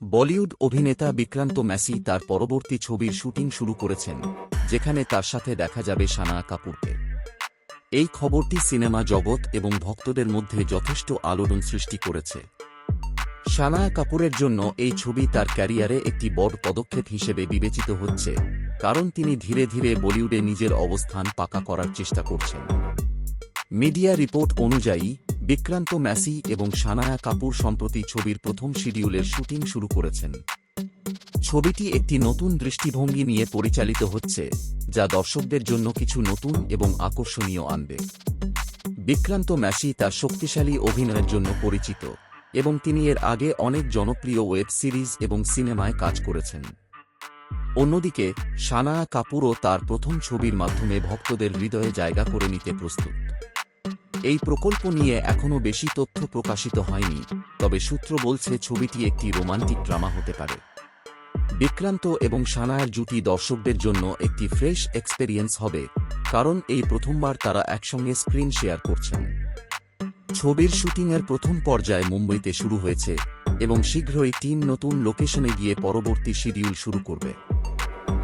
বলিউড অভিনেতা বিক্রান্ত ম্যাসি তার পরবর্তী ছবির শুটিং শুরু করেছেন, যেখানে তার সাথে দেখা যাবে সানা কাপুরকে। এই খবরটি সিনেমা জগৎ এবং ভক্তদের মধ্যে যথেষ্ট আলোড়ন সৃষ্টি করেছে। সানা কাপুরের জন্য এই ছবি তার ক্যারিয়ারে একটি বড় পদক্ষেপ হিসেবে বিবেচিত হচ্ছে, কারণ তিনি ধীরে ধীরে বলিউডে নিজের অবস্থান পাকা করার চেষ্টা করছেন। মিডিয়া রিপোর্ট অনুযায়ী বিক্রান্ত, ম্যাসি এবং সানায়া কাপুর সম্প্রতি ছবির প্রথম শিডিউলের শুটিং শুরু করেছেন। ছবিটি একটি নতুন দৃষ্টিভঙ্গি নিয়ে পরিচালিত হচ্ছে, যা দর্শকদের জন্য কিছু নতুন এবং আকর্ষণীয় আনবে। বিক্রান্ত, ম্যাসি তার শক্তিশালী অভিনয়ের জন্য পরিচিত এবং তিনি এর আগে অনেক জনপ্রিয় ওয়েব সিরিজ এবং সিনেমায় কাজ করেছেন। অন্যদিকে, সানায়া কাপুরও তার প্রথম ছবির মাধ্যমে ভক্তদের হৃদয়ে জায়গা করে নিতে প্রস্তুত। এই প্রকল্প নিয়ে এখনও বেশি তথ্য প্রকাশিত হয়নি, তবে সূত্র বলছে ছবিটি একটি রোমান্টিক ড্রামা হতে পারে। বিক্রান্ত এবং সানায়ার জুটি দর্শকদের জন্য একটি ফ্রেশ এক্সপেরিয়েন্স হবে, কারণ এই প্রথমবার তারা একসঙ্গে স্ক্রিন শেয়ার করছেন। ছবির শুটিংয়ের প্রথম পর্যায়ে মুম্বইতে শুরু হয়েছে এবং শীঘ্রই তিন নতুন লোকেশনে গিয়ে পরবর্তী শিডিউল শুরু করবে।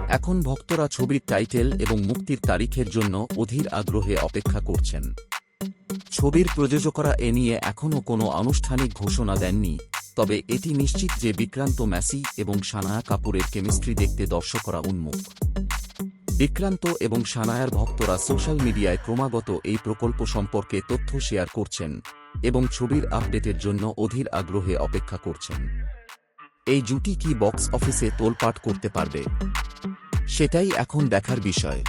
এখন ভক্তরা ছবির টাইটেল এবং মুক্তির তারিখের জন্য অধীর আগ্রহে অপেক্ষা করছেন। ছবির প্রযোজকরা এ নিয়ে এখনও কোনো আনুষ্ঠানিক ঘোষণা দেননি। তবে এটি নিশ্চিত যে বিক্রান্ত ম্যাসি এবং সানায়া কাপুরের কেমিস্ট্রি দেখতে দর্শকরা উন্মুখ বিক্রান্ত এবং সানায়ার ভক্তরা সোশ্যাল মিডিয়ায় ক্রমাগত এই প্রকল্প সম্পর্কে তথ্য শেয়ার করছেন এবং ছবির আপডেটের জন্য অধীর আগ্রহে অপেক্ষা করছেন। এই জুটি কি বক্স অফিসে তোলপাট করতে পারবে? সেটাই এখন দেখার বিষয়।